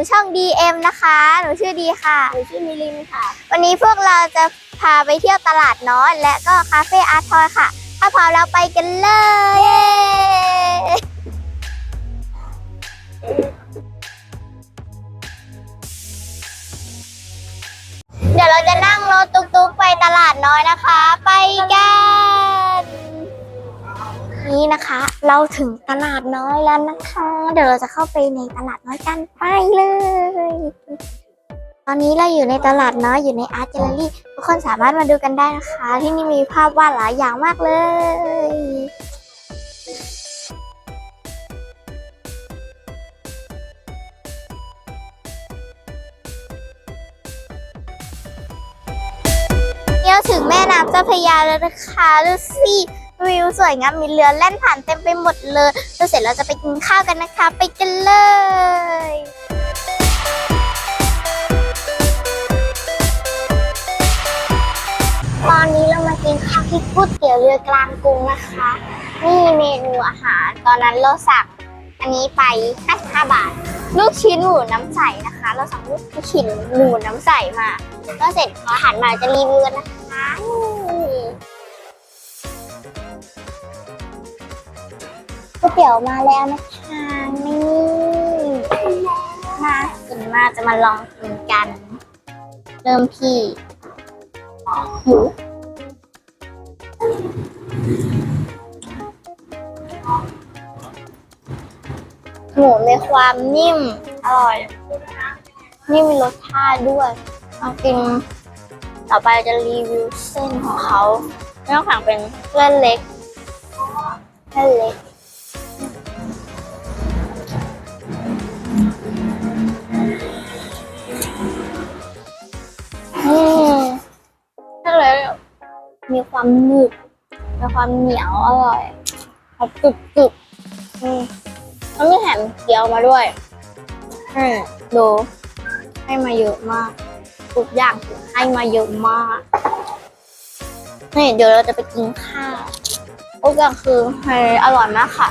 เข้าสู่ช่อง DM นะคะ หนูชื่อดีค่ะ หนูชื่อมิลินค่ะ วันนี้พวกเราจะพาไปเที่ยวตลาดน้อยและก็คาเฟ่อาร์ทอยค่ะ ถ้าพร้อมแล้วไปกันเลยเย้เดี๋ยวเราจะนั่งรถตุ๊กๆไปตลาดน้อยนะคะ ไปกัน นี่นะคะ เราถึงตลาดน้อยแล้วนะคะ เดี๋ยวเราจะเข้าไปในตลาดน้อยกันไปเลย ตอนนี้เราอยู่ในตลาดน้อยอยู่ในอาร์ตแกลเลอรี่ทุกคนสามารถมาดูกันได้นะคะ ที่นี่มีภาพวาดหลายอย่างมากเลยเนี่ยถึงแม่น้ำเจ้าพระยาแล้วนะคะดูสิ วิวสวยงามมีเรือแล่นผ่านเต็มไปหมดเลยแล้วเสร็จเราจะไปกินข้าวกันนะคะ ไปกันเลยตอนนี้เรามากินข้าวที่ก๋วยเตี๋ยวเรือกลางกรุงนะคะ นี่เมนูอาหารตอนนั้นเราสั่งอันนี้ไป 55 บาท ลูกชิ้นหมูน้ำใสนะคะ เราสั่งลูกชิ้นหมูน้ำใสมา ก็เสร็จพออาหารมาจะรีวิวกันนะคะ ก๋วยเตี๋ยวมาแล้วนะคะนี่มากินมากจะมาลองกินกัน เริ่มที่หมูหมูมีความนิ่ม อร่อยนี่มีรสชาติด้วยเอากินต่อไปจะรีวิวเส้นของเขาเนื้อฝั่งเป็นเส้นเล็กเส้นเล็ก มีความหนึบ มีความเหนียวอร่อยเขากรึบกรึบๆอืมแล้วมีแถมเกี๊ยวมาด้วยอืมดูให้มาเยอะมาก ทุกอย่างให้มาเยอะมาก นี่เดี๋ยวเราจะไปกินข้าวทุกอย่างคือให้อร่อยมากค่ะ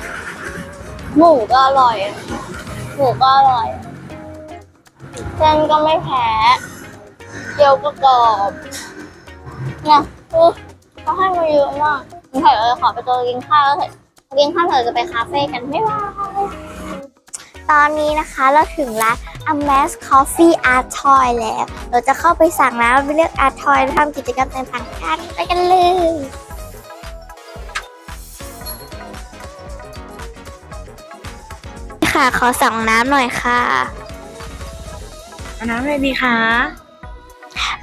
หมูก็อร่อย หมูก็อร่อย เส้นก็ไม่แพ้ เกี๊ยวก็กรอบนี่ยคือ เขาให้มาเยอะมากงั้นเดี๋ยวเราขอไปตัวกินข้าวแล้วเถอะกินข้าวเถอะจะไปคาเฟ่กันไม่ว่าตอนนี้นะคะเราถึงร้าน a m a s Coffee Art Toy แล้ว เราจะเข้าไปสั่งแล้วไปเลือก Art Toy แล้วทำกิจกรรมต่างๆกันไปกันเลยค่ะขอสั่งน้ำหน่อยค่ะ เอาน้ำอะไรดีคะ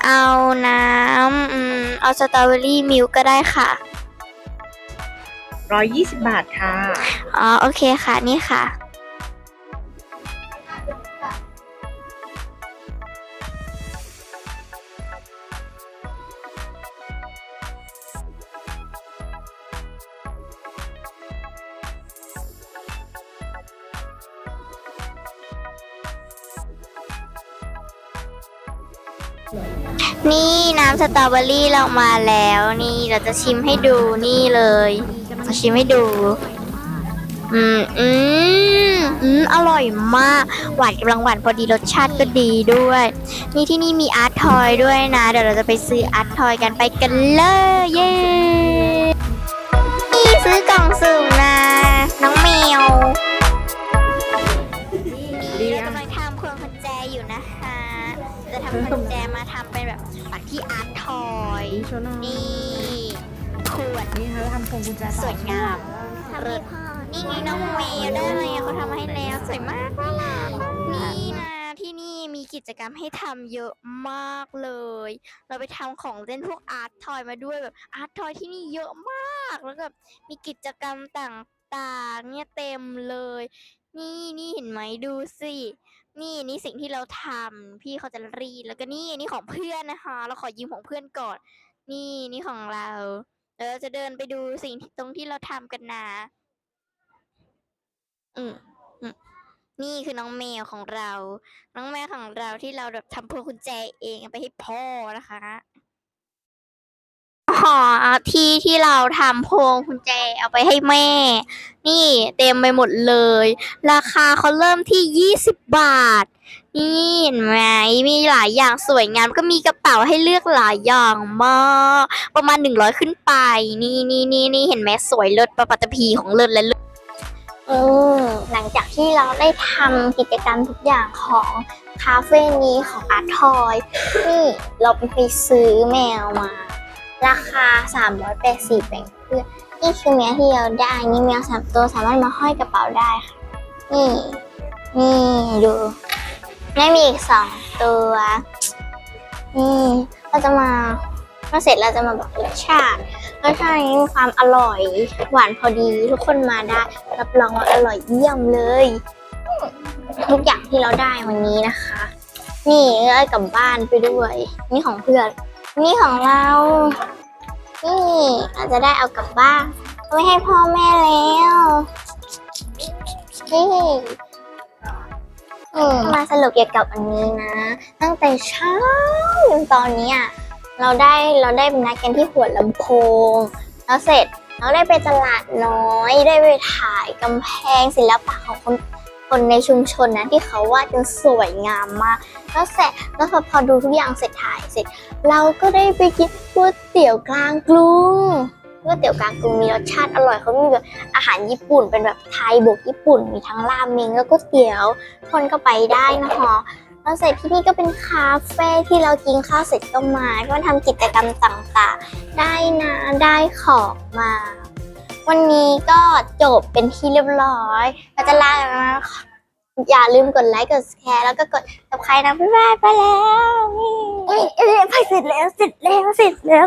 เอาน้ำอืมเอาสตรอเบอรี่มิลก็ได้ค่ะร้อยยี่สิบบาทค่ะ อ๋อ โอเคค่ะ นี่ค่ะ นี่น้ำสตรอเบอรี่เรามาแล้วนี่เราจะชิมให้ดูนี่เลยจะชิมให้ดู อืมอืมอืมอร่อยมาก หวานกำลังหวานพอดีรสชาติก็ดีด้วย นี่ที่นี่มีอาร์ตทอยด้วยนะ เดี๋ยวเราจะไปซื้ออาร์ตทอยกันไปกันเลยเย้นี่ซื้อกล่องสุ่ม ทำพวงกุญแจมาทำเป็นแบบปักที่อาร์ตทอยโชว์หน่อยนี่ขวด นี่เขาทำพวงกุญแจสวยงามเลิศนี่ไงน้องแมวได้เลยอะเขาทำให้แล้วสวยมากนี่นะที่นี่มีกิจกรรมให้ทำเยอะมากเลย เราไปทำของเล่นพวกอาร์ตทอยมาด้วยแบบอาร์ตทอยที่นี่เยอะมากแล้วก็มีกิจกรรมต่างๆเนี่ยเต็มเลย นี่นี่เห็นไหมดูสิ นี่นี่สิ่งที่เราทำพี่เขาจะรีดแล้วก็นี่นี่ของเพื่อนนะคะ เราขอยืมของเพื่อนก่อน นี่นี่ของเราเดี๋ยวเราจะเดินไปดูสิ่งที่ตรงที่เราทำกันนะอืมอืมนี่คือน้องแมวของเรา น้องแมวของเราที่เราแบบทำพวงกุญแจเองเอาไปให้พ่อนะคะ อ๋อที่ที่เราทำพวงกุญแจเอาไปให้แม่ นี่เต็มไปหมดเลย ราคาเขาเริ่มที่ 20 บาท นี่เห็นไหมมีหลายอย่างสวยงามก็มีกระเป๋าให้เลือกหลายอย่างมากประมาณ 100 ขึ้นไป นี่นี่นี่นี่เห็นไหมสวยเลิศประปัตตภีของเลิศและเลิศอืมหลังจากที่เราได้ทำกิจกรรมทุกอย่างของคาเฟ่นี้ของอาร์ทอย นี่เราไปซื้อแมวมา ราคา 380แบ่งเพื่อนนี่คือแมวที่เราได้ นี่แมวสามตัวสามารถมาห้อยกระเป๋าได้ค่ะ นี่ นี่ดูไม่มีอีกสองตัว นี่เราจะมาเมื่อเสร็จเราจะมาบอกรสชาติรสชาตินี้มีความอร่อย หวานพอดีทุกคนมาได้ รับรองว่าอร่อยเยี่ยมเลย ทุกอย่างที่เราได้วันนี้นะคะ นี่เอากลับบ้านไปด้วย นี่ของเพื่อน นี่ของเรา นี่เราจะได้เอากลับบ้านไม่ให้พ่อแม่แล้วนี่อืมมาสรุปเกี่ยวกับอันนี้นะ ตั้งแต่เช้าจนตอนเนี้ยเราได้เราได้นัดกันที่หัวลำโพง แล้วเสร็จเราได้ไปตลาดน้อย ได้ไปถ่ายกำแพงศิลปะของคนคนในชุมชนนะที่เขาวาดจนสวยงามมาก แล้วเสร็จแล้วพอพอดูทุกอย่างเสร็จถ่ายเสร็จ เราก็ได้ไปกินก๋วยเตี๋ยวกลางกรุงก๋วยเตี๋ยวกลางกรุงมีรสชาติอร่อยเขามีแบบอาหารญี่ปุ่นเป็นแบบไทยบวกญี่ปุ่น มีทั้งราเมงแล้วก็เตี๋ยวคนก็ไปได้นะคะแล้วเสร็จที่นี่ก็เป็นคาเฟ่ที่เรากินข้าวเสร็จก็มาก็ทำกิจกรรมต่างๆ ได้นะได้ของมา วันนี้ก็จบเป็นที่เรียบร้อยเราจะลากันแล้วนะคะ อย่าลืมกดไลค์กดแชร์แล้วก็กดกับใครนะบ๊ายบายไปแล้วนี่เอ้ยเอ้ยไปเสร็จแล้วเสร็จแล้วเสร็จแล้ว